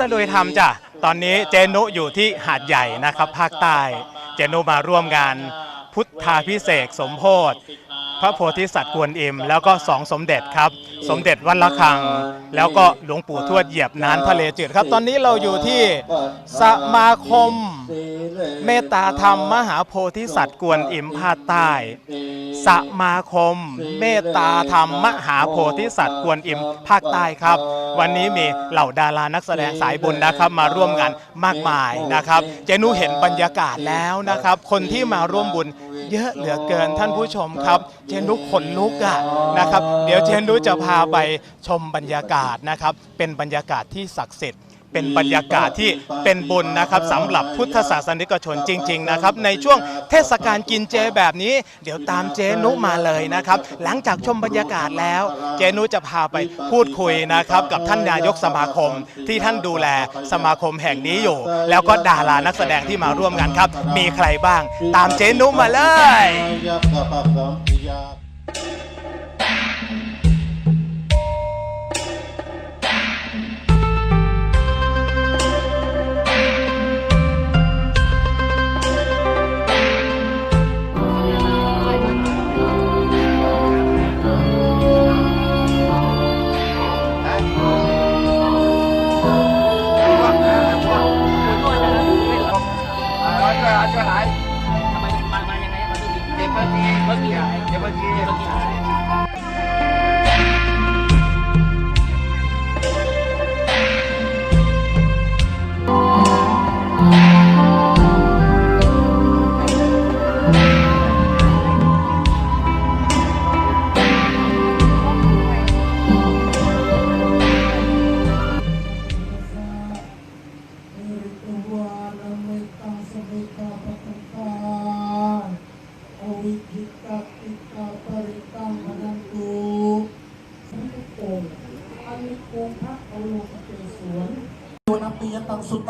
นุตะลุยทำจ้ะตอนนี้เจนุอยู่ที่หาดใหญ่นะครับ ภาคใต้ เจนุมาร่วมงานพุทธาพิเศษสมโพธิพระโพธิสัตว์กวนอิม แล้วก็สองสมเด็จครับ สมเด็จวัดละคัง แล้วก็หลวงปู่ทวดเหยียบน้ำทะเลจืดครับ ตอนนี้เราอยู่ที่สมาคม เมตตาธรรมมหาโพธิสัตว์กวนอิมภาคใต้ สมาคม เมตตาธรรมมหาโพธิสัตว์กวนอิมภาคใต้ครับ วันนี้มีเหล่าดารานักแสดงสายบุญนะครับมาร่วมงานมากมายนะครับเจนุเห็นบรรยากาศแล้วนะครับ คนที่มาร่วมบุญเยอะเหลือเกินท่านผู้ชมครับ เจนุขนลุกอะนะครับ เดี๋ยวเจนุจะพาไปชมบรรยากาศนะครับ เป็นบรรยากาศที่ศักดิ์สิทธิ์ เป็นบรรยากาศที่เป็นบุญนะครับสำหรับพุทธศาสนิกชนจริง ๆนะครับ ในช่วงเทศกาลกินเจแบบนี้ เดี๋ยวตามเจนุมาเลยนะครับ หลังจากชมบรรยากาศแล้ว เจนุจะพาไปพูดคุยนะครับกับท่านนายกสมาคมที่ท่านดูแลสมาคมแห่งนี้อยู่ แล้วก็ดารานักแสดงที่มาร่วมงานครับ มีใครบ้าง ตามเจนุมาเลย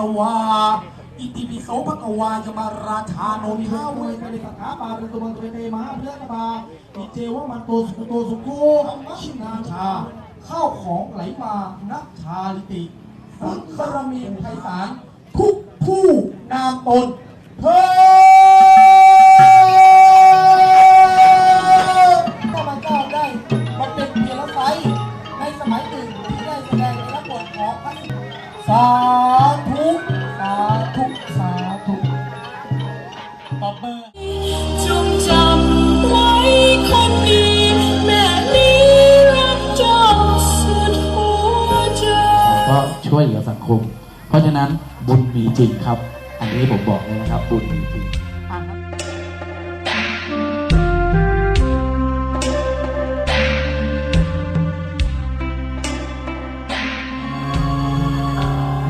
ตวา อิติปิโสภะกวายมาราชาโนมิหาเวกริสขาปาริตุมันตุเตมหาเพื่อนบาอิเจวะมันโตสุโตสุโกชินาชา ข้าวของไหลมานักชาลิติบุญบารมีไพศาลทุกผู้นามตนเพิ่ข้าพเจ้าได้มาเป็นเพียรไซในสมัยหนึ่งที่ได้แสดงในรับบทของพระสา ช่วยเหลือสังคม เพราะฉะนั้นบุญมีจริงครับ อันนี้ผมบอกเลยนะครับ บุญมีจริง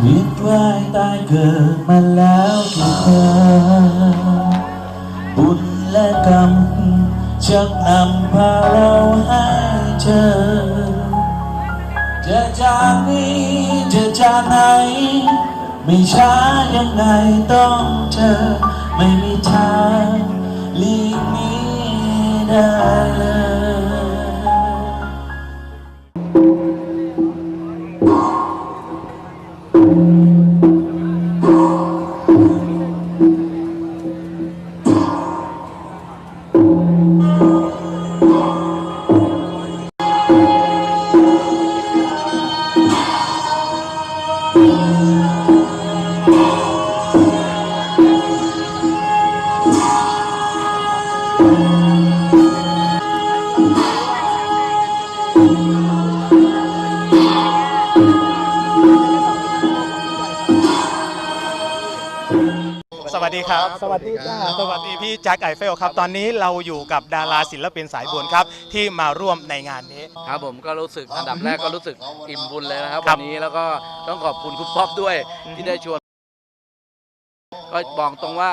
เวียนว่ายตายเกิดมาแล้วกี่ครั้งบุญและกรรมชักนำพาเราให้เจอ จะจากนี้จะจากไหน ไม่ช้ายังไงต้องเจอ ไม่มีทางหลีกหนี้ได้เลย ครับ สวัสดีจ้าสวัสดีพี่แจ็คไอเฟลครับ ตอนนี้เราอยู่กับดาราศิลปินสายบุญครับ ที่มาร่วมในงานนี้ ครับผมก็รู้สึกอันดับแรกก็รู้สึกอิ่มบุญเลยนะครับครัวับนนี้แล้วก็ต้องขอบคุณคุณป๊อปด้วยที่ได้ชวน ก็บอกตรงว่า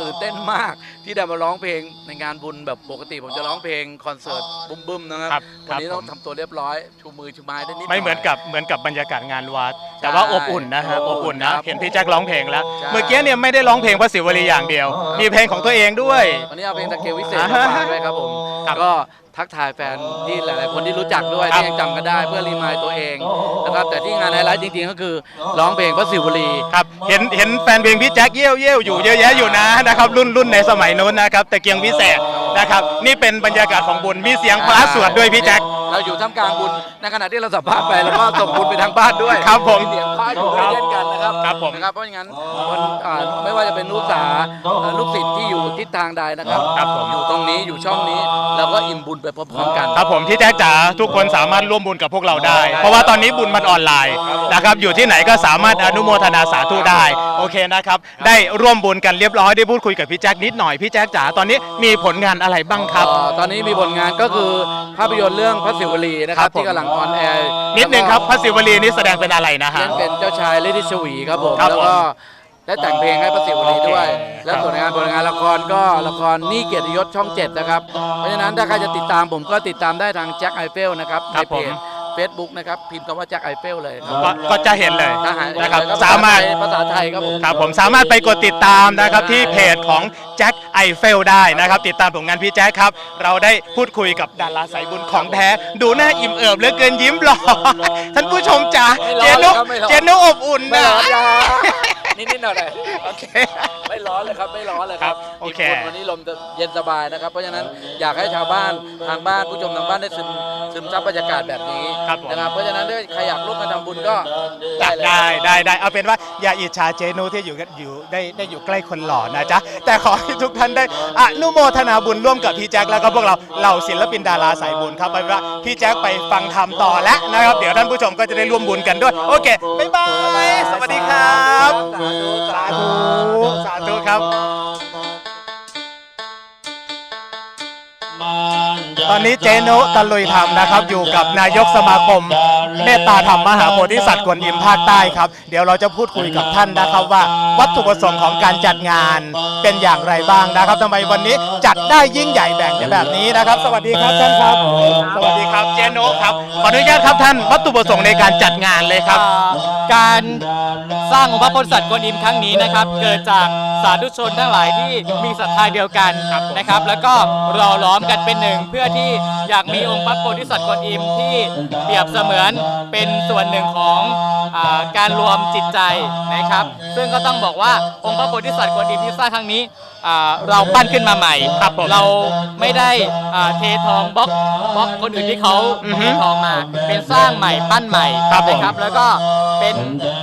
ตื่นเต้นมากที่ได้มาร้องเพลงในงานบุญแบบปกติผมจะร้องเพลงคอนเสิร์ตบึ้มๆนะครับครับวันนี้ครับต้องทำตัวเรียบร้อย ชูมือชูไม้ได้นิดไม่เหมือนกับเหมือนกับบรรยากาศงานวัด แต่ว่าอบอุ่นนะฮะใช่อบอุ่นนะครับเห็นพี่แจ็คร้องเพลงแล้วใช่เมื่อกี้เนี่ยไม่ได้ร้องเพลงพระศิวลีอย่างเดียว มีเพลงของตัวเองด้วย วันนี้เอาเพลงตะเกียบวิเศษมาฝากด้วยครับผมครับก็ ทักทายแฟนที่หลาย ๆ คนที่รู้จักด้วยครับที่ยังจำกันได้เพื่อรีมายตัวเองนะครับแต่ที่งานไฮไลท์จริง ๆ ก็คือร้องเพลงพระศิวลีครับเห็นเห็นแฟนเพลงพี่แจ็คเยี่ยวเยี่ยวอยู่เยอะแยะอยู่นะนะครับรุ่นรุ่นในสมัยนู้นนะครับแต่เกียงพิเศษนะครับนี่เป็นบรรยากาศของบุญมีเสียงพระสวดด้วยพี่แจ็ค เราอยู่ท่ามกลางบุญในขณะที่เราสัมภาษณ์ไปแล้วก็ส่งบุญไปทางบ้านด้วยครับผมเสียงพระอยู่ด้วยเช่นกันนะครับครับผมนะครับเพราะงั้นคนอ่าไม่ว่าจะเป็นลูกสาเอ่อลูกศิษย์ที่อยู่ทิศทางใดนะครับครับผมอยู่ตรงนี้อยู่ช่องนี้เราก็อิ่มบุญไปพร้อมๆกัน ครับผมพี่แจ๊คจ๋าทุกคนสามารถร่วมบุญกับพวกเราได้ เพราะว่าตอนนี้บุญมันออนไลน์นะครับอยู่ที่ไหนก็สามารถอนุโมทนาสาธุได้โอเคนะครับได้ร่วมบุญกันเรียบร้อยได้พูดคุยกับพี่แจ๊คนิดหน่อยพี่แจ๊คจ๋าตอนนี้มีผลงานอะไรบ้างครับเอ่อตอนนี้มีผลงานก็คือภาพยนตร์เรื่องพระศิวลีนะคครัรับบผมที่กำลังออนแอร์นิดนึงครับพระศิวลีนี่แสดงเป็นอะไรนะฮะ เล่นเป็นเจ้าชายฤทธิชวีครับผมครับแล้วผมก็ได้แต่งเพลงให้พระศิวลีด้วยโอเคแล้วผลงานผลงานละครก็ละครนี่เกียรติยศช่องเจ็ดนะครับ เพราะฉะนั้นถ้าใครจะติดตามผมก็ติดตามได้ทางแจ็คไอเฟลนะครับในเพจเฟซ บุ๊กนะครับ พิมพ์คำว่าแจ็คไอเฟลเลยครับก็ก็จะเห็นเลยทหารนะครับแล้วก็สามารถ ภาษาไทยครับผม ครับผมสามารถไปกดติดตามนะครับที่เพจของแจ็คไอเฟลได้นะครับ ติดตามผลงานพี่แจ็คครับ เราได้พูดคุยกับดาราสายบุญของแท้ ดูหน้าอิ่มเอิบเหลือเกินยิ้มหล่อท่านผู้ชมจ๋าไม่เจร้อนนุเลยครับไม่ร้อนเจนุอบอุ่นไม่นะร้อนยา นิดๆหน่อยๆโอเค ไม่ร้อนเลยครับไม่ร้อนเลยครับครับโอเคกนวันนี้ลมจะเย็นสบายนะครับ เพราะฉะนั้นอยากให้ชาวบ้านทางบ้านผู้ชมทางบ้านได้ซึมซึมซับบรรยากาศแบบนี้ครับผม นะครับเพราะฉะนั้นถ้าใครอยากร่วมกันทำบุญก็จัดเลย ได้ได้ได้เอาเป็นว่าอย่าอิจฉาเจนุที่อยู่กันอยู่ได้ได้อยู่ใกล้คนหล่อนะจ๊ะ แต่ขอให้ทุกท่านได้อนุโมทนาบุญร่วมกับพี่แจ็คแล้วก็พวกเราเหล่าศิลปินดาราสายบุญครับเอาเป็นว่าพี่แจ็คไปฟังธรรมต่อแล้วนะครับ เดี๋ยวท่านผู้ชมก็จะได้ร่วมบุญกันด้วย โอเค บ๊ายบาย สวัสดีครับสาธุสาธุครับ ตอนนี้เจนุตะลุยธรรมนะครับ อยู่กับนายกสมาคม เมตตาธรรมมหาโพธิสัตว์กวนอิมภาคใต้ครับ เดี๋ยวเราจะพูดคุยกับท่านนะครับว่า วัตถุประสงค์ของการจัดงานเป็นอย่างไรบ้างนะครับทำไมวันนี้จัดได้ยิ่งใหญ่แบ่งแบบนี้นะครับ สวัสดีครับท่านครับ สวัสดีครับเจนุครับขออนุญาตครับท่านวัตถุประสงค์ในการจัดงานเลยครับ การสร้างองค์พระโพธิสัตว์กวนอิมครั้งนี้นะครับ เกิดจากสาธุชนทั้งหลายที่มีศรัทธาเดียวกันนะครับ แล้วก็รอล้อมกันเป็นหนึ่งเพื่อที่อยากมีองค์พระโพธิสัตว์กวนอิมที่เปรียบเสมือนเป็นส่วนหนึ่งของอาการรวมจิตใจนะครับ ซึ่งก็ต้องบอกว่าองค์พระโพธิสัตว์กวนอิมที่สร้างครั้งนี้อ่าเราปั้นขึ้นมาใหม่ครับผมเราไม่ได้อ่าเททองบล็อกบล็อกคนอื่นที่เขาอือฮึเททองมาเป็นสร้างใหม่ปั้นใหม่ครับผมนะครับ แล้วก็เป็น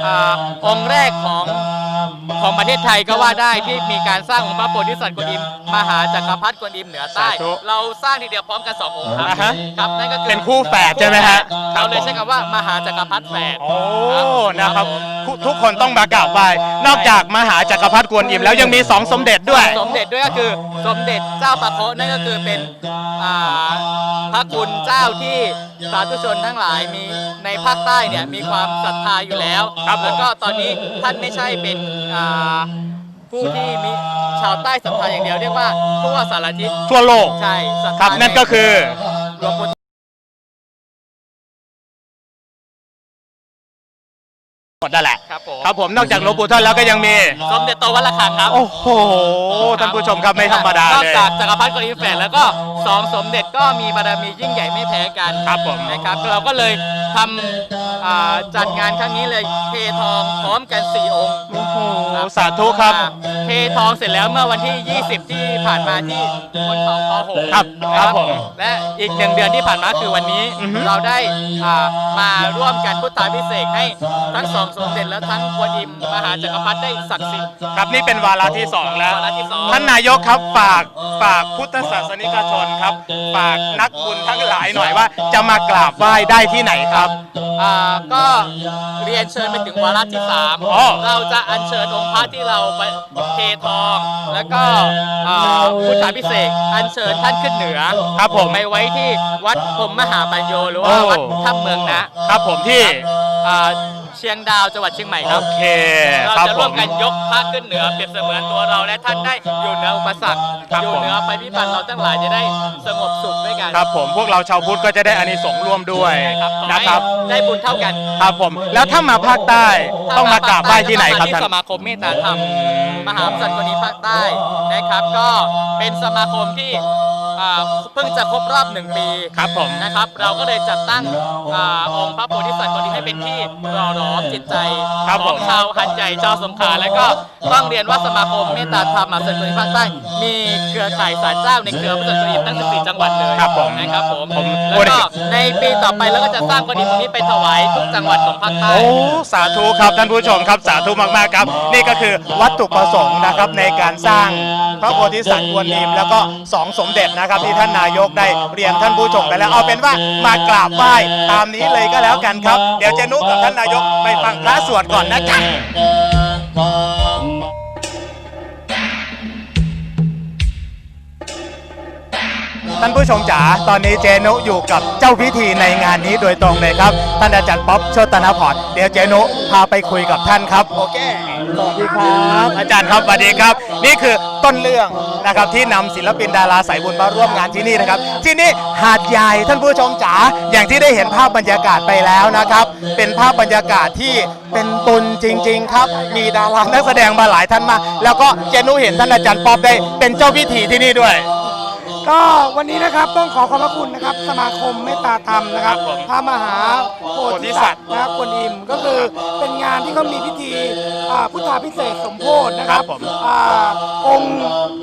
อาองค์แรกของ ของประเทศไทยก็ว่าได้ที่มีการสร้างองค์พระโพธิสัตว์กวนอิมมหาจักรพรรดิกวนอิมเหนือใต้ สาธุเราสร้างทีเดียวพร้อมกันสององค์ครับอ่าฮะครับนั่นก็คือเป็นคู่แฝดใช่ไหมฮะ เราเลยใช้คำว่ามหาจักรพรรดิแฝด โอ้นะครับทุกทุกคนต้องมากราบไหว้นอกจากมหาจักรพรรดิกวนอิมแล้วยังมีสองสมเด็จด้วย สมเด็จด้วยก็คือสมเด็จเจ้าปะโคนั่นก็คือเป็นอ่าพระคุณเจ้าที่สาธุชนทั้งหลายมีในภาคใต้เนี่ยมีความศรัทธาอยู่แล้วครับผมแล้วก็ตอนนี้ท่านไม่ใช่เป็นอ่าผู้ที่มีชาวใต้ศรัทธาอย่างเดียวเรียกว่าทั่วสารทิศทั่วโลก ใช่ศรัทธาครับนั่นก็คือ หลวงปู่ หมดนั่นแหละครับผม ครับผมนอกจากหลวงปู่ท่านแล้วก็ยังมี สมเด็จโตวัดระฆังครับโอ้โหท่านผู้ชมครับไม่ธรรมดานอกเลยจากจักรพรรดิกรีแฝดแล้วก็สองสมเด็จก็มีบารมียิ่งใหญ่ไม่แพ้กันครับผม นะครับ เราก็เลยทำอ่าจัดงานครั้งนี้เลยเททองพร้อมกัน 4 องค์โอ้โหสาธุครับอ่า เททองเสร็จแล้วเมื่อวันที่ 20 ที่ผ่านมาที่บนเขาคอหงครับนะครับผมและอีกหนึ่งเดือนที่ผ่านมาคือวันนี้อือฮึเราได้อ่ามาร่วมกันพุทธาพิเศษกให้ทั้งสองสมเด็จและทั้งกวนอิมมหาจักรพรรดิได้ศักดิ์สิทธิ์ครับนี่เป็นวาระที่สองแล้ว วาระที่สอง ท่านนายกครับฝากฝากพุทธศาสนิกชนครับ ฝากนักบุญทั้งหลายหน่อยว่า จะมากราบไหว้ได้ที่ไหนครับ อ่าก็เรียนเชิญไปถึงวาระที่สามอ๋อเราจะอัญเชิญองค์พระที่เราไปเททองแล้วก็อ่าพุทธาพิเศษกอัญเชิญท่านขึ้นเหนือครับผมไปไว้ที่วัดพรหมมหาปัญโยหรือว่าโอ้วัดถ้ำเมืองนะครับผมที่อ่า เชียงดาวจังหวัดเชียงใหม่คโอรับ เคเราครับจะผร่วมมกันยกพระขึ้นเหนือเปรียบเสมือนตัวเราและท่านได้อยู่เหนืออุปสรรคครับอยู่ผมเหนือภัยพิบัติเราทั้งหลายจะได้สงบสุขด้วยกันครับผมพวกเราชาวพุทธก็จะได้อานิสงส์ร่วมด้วยครับขอให้นะครับได้บุญเท่ากันครับผมแล้วถ้ามาภาคใต้ต้องมากราบไหว้ที่ไหนครับที่ท่าน สมาคมเมตตาธรรม มหาสัตว์กรณีภาคใต้นะครับ ก็เป็นสมาคมที่ อ่าเพิ่งจะครบรอบหนึ่งปีครับผมนะครับ เราก็เลยจัดตั้งอ่าองค์พระโพธิสัตว์คนนี้ให้เป็นที่รอร้อมจิตใจครับขผองมชาวหัดใหญ่ชาวสงขลาและก็ต้องเรียนว่าสมาคมเมตตาธรรมมหาสันติภาคใต้มีเครือข่ายศาลเจ้าในเครือพระสันติทั้ง14จังหวัดเลยครับผมนะครับผมผม แล้วก็ในปีต่อไปเราก็จะสร้างกรณีตรงนี้ไปถวายทุกจังหวัดของภาคใต้ โอ้สาธุครับท่านผู้ชมครับสาธุมากๆครับ นี่ก็คือวัตถุประสงค์นะครับในการสร้างพระโพธิสัตว์กวนอิมแล้วก็สองสมเด็จนะครับครับที่ท่านนายกได้เรียนท่านผู้ชมไปแล้วเอาเป็นว่ามากราบไหว้ตามนี้เลยก็แล้วกันครับ เดี๋ยวเจนุกับท่านนายกไปฟังพระสวดก่อนนะจ๊ะ ท่านผู้ชมจ๋าตอนนี้เจนุอยู่กับเจ้าพิธีในงานนี้โดยตรงเลยครับ ท่านอาจารย์ป๊อปโชตนาพรเดี๋ยวเจนุพาไปคุยกับท่านครับโอเคสวัสดีครับ อาจารย์ครับสวัสดีครับ นี่คือต้นเรื่องนะครับที่นำศิลปินดาราสายบุญมาร่วมงานที่นี่นะครับ ที่นี่หาดใหญ่ท่านผู้ชมจ๋าอย่างที่ได้เห็นภาพบรรยากาศไปแล้วนะครับ เป็นภาพบรรยากาศที่เป็นบุญจริง ๆ ครับ มีดารานักแสดงมาหลายท่านมากแล้วก็เจนุเห็นท่านอาจารย์ป๊อปได้เป็นเจ้าพิธีที่นี่ด้วย ก็วันนี้นะครับต้องขอขอบพระคุณนะครับ สมาคมเมตตาธรรมนะครับครับผมพระมหาโพธิสัตว์นะครับกวนอิมก็คือเป็นงานที่เขามีพิธีอ่าพุทธาพิเศษกสมโพธินะครับครับผมอ่าองค์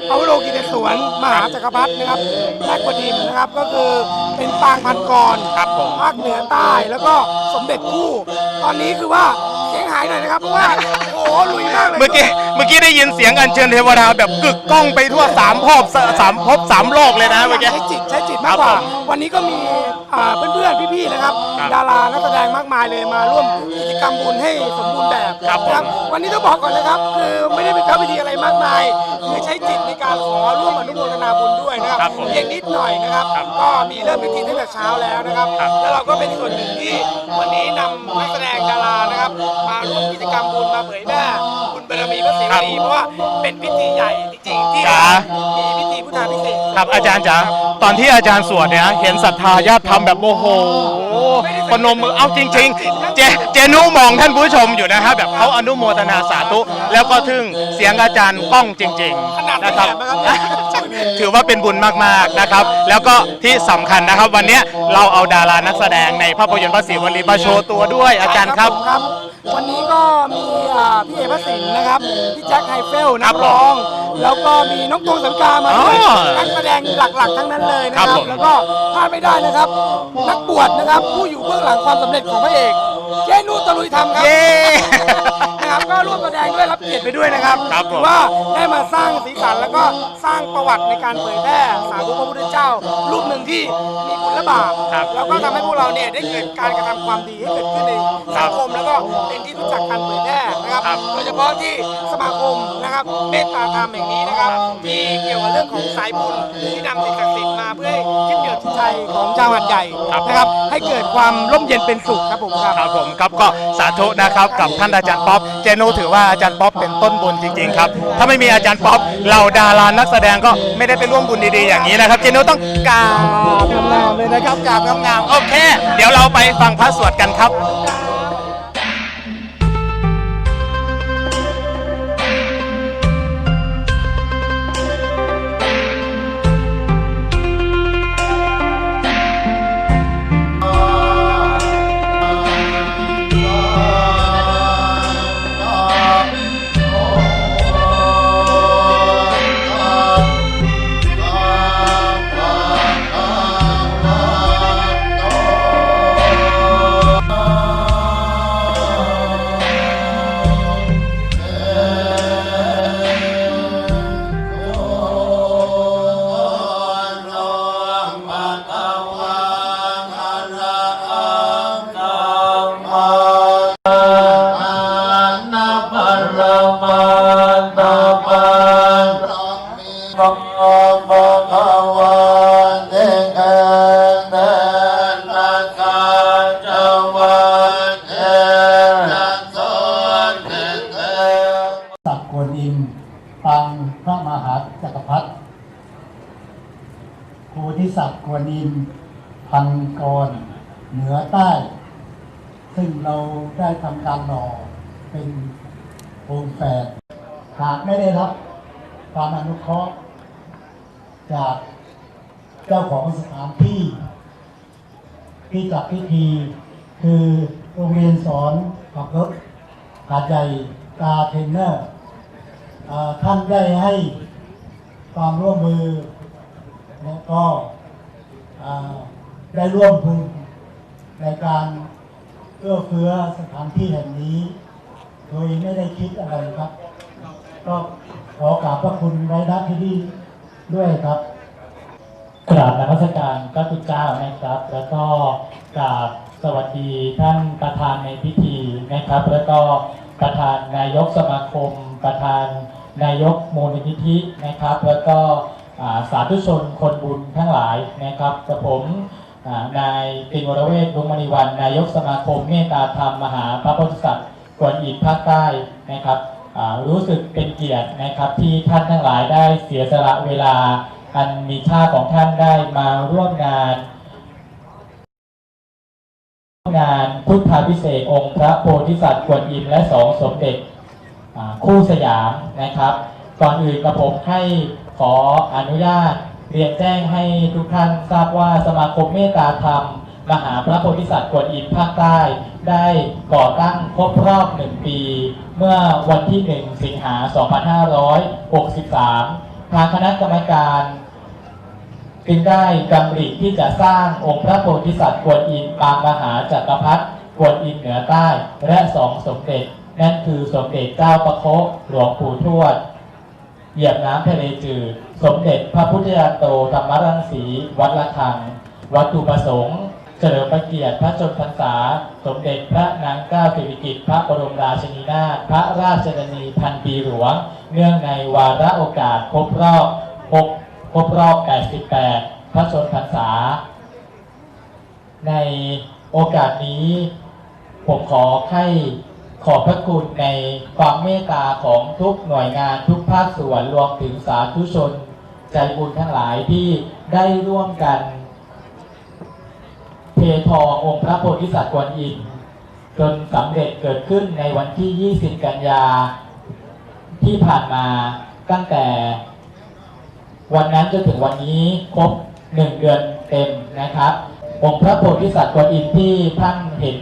พระวโรกิเตศวรมหาจักรพรรดินะครับแม่กวนอิมนะครับก็คือเป็นปางพันกรครับผม ภาคเหนือใต้แล้วก็สมเด็จคู่ ตอนนี้คือว่า เสียงหายหน่อยนะครับเพราะว่าโอ้โหลุยมากเลยเมื่อกี้เมื่อกี้ได้ยินเสียงอัญเชิญเทวดาแบบกึกก้องไปทั่วสามภพสสามภพสามโลกเลยนะเมื่อกี้ ใช้จิตใช้จิต มากกว่าครับผมวันนี้ก็มีอ่าเพื่อนๆพี่ๆนะครับครับ ดารานักแสดงมากมายเลยมาร่วมกิจกรรมบุญให้สมบูรณ์แบบครับผมนะวันนี้ต้องบอกก่อนนะครับ คือไม่ได้เป็นเข้าพิธีอะไรมากมายคือใช้จิตในการขอร่วมอนุโมทนาบุญด้วยนะครับครับผมเพียงนิดหน่อยนะครับ ก็มีเริ่มพิธีตั้งแต่เช้าแล้วนะครับครับ แล้วเราก็เป็นส่วนหนึ่งที่วันนี้นำนักแสดงดารานะครับ มาร่วมกิจกรรมบุญมาเผยแพร่บุญบารมีพระศรีวลีเพราะว่าเป็นพิธีใหญ่ จริงๆที่จ๋า มีพิธีพุทธาพิเศษกครับอาจารย์จ๋าตอนที่อาจารย์สวดเนี่ยเห็นศรัทธาญาติทำแบบโอ้โหพนมมือเอาจริง ๆ เจเจนุมองท่านผู้ชมอยู่นะฮะแบบเขาอนุโมทนาสาธุ แล้วก็ทึ่งเสียงอาจารย์ก้องจริงขนาดๆไม่นะคแหรับบนะครับ ถือว่าเป็นบุญมากๆนะครับ แล้วก็ที่สำคัญนะครับ วันเนี้ยเราเอาดารานักแสดงในภาพยนตร์พระศิวลีมาโชว์ตัวด้วยอาจารย์ครับ ผมครับ วันนี้ก็มีอ่าพี่เอพระสินนะครับ พี่แจ็คไฮเฟลครันับกร้อง แล้วก็มีน้องตวงสังกามาด้วยอ๋อนักแสดงหลักๆ ทั้งนั้นเลยนะคครัรับบ ผม แล้วก็พลาดไม่ได้นะครับ นักบวชนะครับ ผู้อยู่เบื้องหลังความสำเร็จของพระเอกเจนุตะลุยธรรมครับ เย้ นะครับก็ร่วมแสดงด้วยรับเกียรติไปด้วยนะครับครับผมถือว่าได้มาสร้างสีสันแล้วก็สร้างประวัติในการเผยแพร่สาวกพระพุทธเจ้า รูปหนึ่งที่มีคุณและบาปครับแล้วก็ทำให้พวกเราเนี่ยได้เกิดการกระทำความดีให้เกิดขึ้นในสังคมแล้วก็เป็นที่รู้จักการเผยแพร่นะครับครับ โดยเฉพาะที่สมาคมนะครับเมตตาธรรมแห่งนี้นะครับที่เกี่ยวกับเรื่องของสายบุญที่นำสิ่งศักดิ์สิทธิ์มาเพื่อให้ยึดเหนี่ยวจิตใจของชาวหัดใหญ่ครับนะครับ ให้เกิดความร่มเย็นเป็นสุขครับผมครับ ครับผมครับก็สาธุนะครับกับท่านอาจารย์ป๊อปเจนุถือว่าอาจารย์ป๊อปเป็นต้นบุญจริงๆครับถ้าไม่มีอาจารย์ป๊อปเราดารานักแสดงก็ไม่ได้ไปร่วมบุญดีๆอย่างนี้นะครับเจนุต้องกราบงามๆเลยนะครับกราบงามๆโอเค เดี๋ยวเราไปฟังพระสวดกันครับ หากไม่ได้รับความอนุเคราะห์จากเจ้าของสถานที่ ที่จัดพิธี คือโรงเรียนสอนขับรถหาดใหญ่กาเทรนเนอร์ท่านได้ให้ความร่วมมือและก็ได้ร่วมทุนในการเอื้อเฟื้อสถานที่แห่งนี้ โดยไม่ได้คิดอะไรครับ ก็ ขอกราบพระคุณไว้ณที่นี่ด้วยครับกราบนมัสการพระคุณเจ้านะครับ แล้วก็กราบสวัสดีท่านประธานในพิธีนะครับ แล้วก็ประธานนายกสมาคม ประธานนายกมูลนิธินะครับ แล้วก็สาธุชนคนบุญทั้งหลายนะครับกับผมนายตินวรเวศลุงมณีวัน นายกสมาคมเมตตาธรรมมหาพระโพธิสัตว์กวนอิมภาคใต้นะครับ รู้สึกเป็นเกียรตินะครับที่ท่านทั้งหลายได้เสียสละเวลา อันมีค่าของท่านได้มาร่วมงานงานพุทธาพิเศษกองค์พระโพธิสัตว์กวนอิมและสองสมเด็จคู่สยามนะครับ ก่อนอื่นกระผมให้ขออนุญาตเรียนแจ้งให้ทุกท่านทราบว่าสมาคมเมตตาธรรม มหาพระโพธิสัตว์กวนอิมภาคใต้ ได้ก่อตั้งครบรอบหนึ่งปี เมื่อวันที่1สิงหา 2563 ทางคณะกรรมการจึงได้ดำริที่จะสร้างองค์พระโพธิสัตว์กวนอิมปางมหาจักรพรรดิกวนอิมเหนือใต้ และสองสมเด็จ นั่นคือสมเด็จเจ้าประโคหลวงปู่ทวดเหยียบน้ำทะเลจืดสมเด็จพระพุทธยาโตธรรมรังสีวัดละคัง วัตถุประสงค์ เฉลิมพระเกียรติพระชนพรรษา สมเด็จพระนางเจ้าสิริกิติ์พระบรมราชินีนาถพระราชดนีพันปีหลวง เนื่องในวาระโอกาสครบรอบครบครบรอบ 88 พระชนพรรษา ในโอกาสนี้ ผมขอให้ขอบพระคุณในความเมตตาของทุกหน่วยงานทุกภาคส่วนรวมถึงสาธุชน ใจบุญทั้งหลายที่ได้ร่วมกัน เททององค์พระโพธิสัตว์กวนอิมจนสำเร็จเกิดขึ้นในวันที่ 20 กันยา ที่ผ่านมาตั้งแต่ วันนั้นจนถึงวันนี้ครบหนึ่งเดือนเต็มนะครับ องค์พระโพธิสัตว์กวนอิมที่ท่านเห็น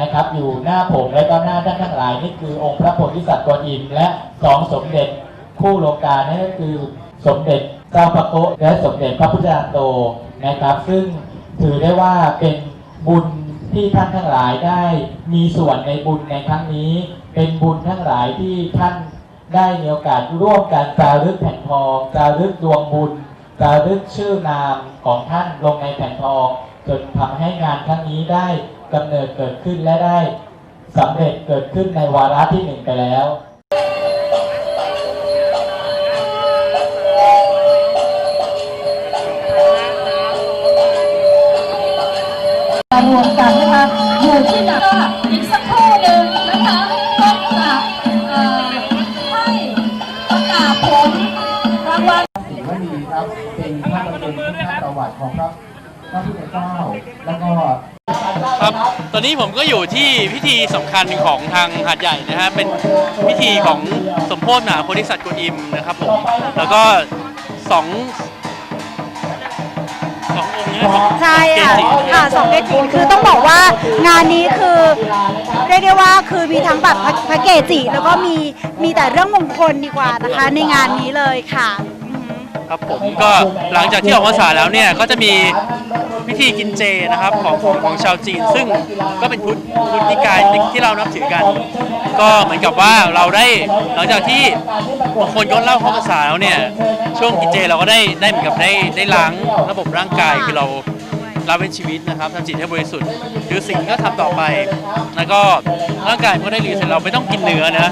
นะครับ อยู่หน้าผมและก็หน้าท่านทั้งหลายนี่คือองค์พระโพธิสัตว์กวนอิมและสองสมเด็จคู่โลกานั่นก็คือสมเด็จเจ้าพระโคและสมเด็จพระพุทธาโตนะครับ ซึ่ง ถือได้ว่าเป็นบุญที่ท่านทั้งหลายได้มีส่วนในบุญในครั้งนี้ เป็นบุญทั้งหลายที่ท่านได้มีโอกาสร่วมกันจารึกแผ่นทองจารึกดวงบุญจารึกชื่อนามของท่านลงในแผ่นทองจนทำให้งานครั้งนี้ได้กำเนิดเกิดขึ้นและได้สำเร็จเกิดขึ้นในวาระที่หนึ่งไปแล้ว รวมกันนะคะอยู่ที่ไหนก็อีกสักครู่หนึ่งนะคะก็จะเอ่อให้ประกาศผลรางวัลศรีวลีครับ เป็นพระบรมพุทธประวัติของพระพระพุทธเจ้าแล้วก็ครับ ตอนนี้ผมก็อยู่ที่พิธีสำคัญของทางหาดใหญ่นะฮะ เป็นพิธีของสมโพธิมหาโพธิสัตว์กวนอิมนะครับผม แล้วก็สอง ใช่ค่ะค่ะสองเกจิคือต้องบอกว่างานนี้คือเรียกได้ว่าคือมีทั้งแบบพระพระเกจิแล้วก็มีมีแต่เรื่องมงคลดีกว่านะคะ ในงานนี้เลยค่ะ ครับผมก็หลังจากที่ออกพรรษาแล้วเนี่ยก็จะมีพิธีกินเจนะครับของของของชาวจีน ซึ่งก็เป็นพุทธพุทธนิกายที่เรานับถือกัน ก็เหมือนกับว่าเราได้หลังจากที่บางคนก็เล่าเข้าพรรษาแล้วเนี่ยช่วงกินเจเราก็ได้ได้เหมือนกับได้ได้ล้างระบบร่างกายคือเราเราเป็นชีวิตนะครับทำจิตให้บริสุทธิ์หรือสิ่งก็ทำต่อไป แล้วก็ร่างกายมันก็ได้รีเซ็ตเราไม่ต้องกินเนื้อนะ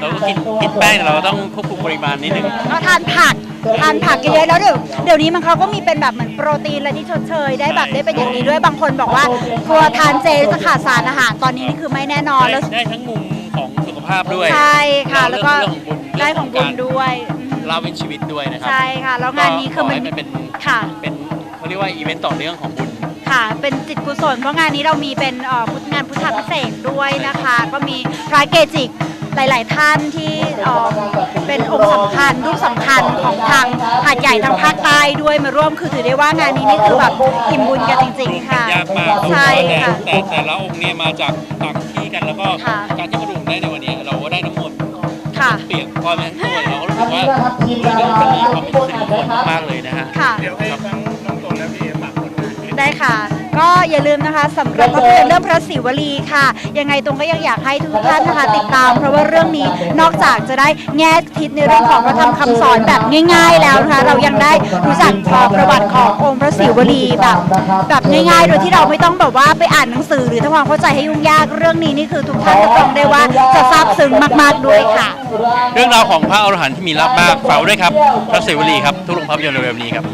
เราก็กินกินแป้งแต่เราก็ต้องควบคุมปริมาณนิดนึง ก็ทานผัก ทานผักเยอะๆแล้วเดี๋ยวเดี๋ยวนี้มันเขาก็มีเป็นแบบเหมือนโปรตีนอะไรที่ชดเชยได้แบบได้เป็นอย่างนี้ด้วยบางคนบอกว่ากลัวทานเจจะขาดสารอาหารตอนนี้นี่คือไม่แน่นอนได้แล้ว ได้ทั้งมุมของสุขภาพด้วยใช่ค่ะเรื่แล้องวก็เรื่องของบุญได้ของบุญด้วยอืม เราเป็นชีวิตด้วยนะครัใช่ค่ะแล้วงานนี้คือมัน ก็ขให้มันเป็นค่ะ เป็นเขาเรียกว่าอีเวนต์ต่อเนื่องของบุญ ค่ะ เป็นจิตกุศลเพราะงานนี้เรามีเป็นเอ่อพุทธงานพุทธพิเศษกด้วยนะคะ ก็มีพระเกจิ หลาย ๆ ท่านที่เอ่อเป็นองค์สำคัญรูปสำคัญของทางหาดใหญ่ใหญ่ทางภาคใต้ด้วยมาร่วมคือถือได้ว่างานนี้นี่คือแบบอิ่มบุญกันจริง ๆ ค่ะ ยากมากใช่ค่ะ แต่แต่ละองค์เนี่ยมาจากต่างที่กันแล้วก็ค่ะ การที่มารวมได้ในวันนี้เราก็ได้น้ำมนต์ค่ะ เปียกพอแม่ทั้งตัวเราก็รู้สึกว่าเรื่องมันมีความเป็นสิริมงคลมากๆเลยนะฮะค่ะ เดี๋ยวให้ทั้งน้องตนและพี่เอฝากผลงานนิดนึงได้ค่ะ ก็อย่าลืมนะคะสำหรับภาพยนตร์เรื่องพระศิวลีค่ะ ยังไงตรงก็ยังอยากให้ทุกท่านนะคะติดตาม เพราะว่าเรื่องนี้นอกจากจะได้แง่คิดในเรื่องของพระธรรมคำสอนแบบง่าย ๆ แล้วนะคะเรายังได้รู้จักประวัติขององค์พระศิวลีแบบแบบง่ายๆ โดยที่เราไม่ต้องแบบว่าไปอ่านหนังสือหรือทำความเข้าใจให้ยุ่งยากเรื่องนี้นี่คือทุกท่านรับรองได้ว่าจะซาบซึ้งมาก ๆด้วยค่ะ เรื่องราวของพระอรหันต์ที่มีลับมากฝากไว้ด้วยครับ พระศิวลีครับทุกโรงภาพยนตร์เร็วๆนี้ครับ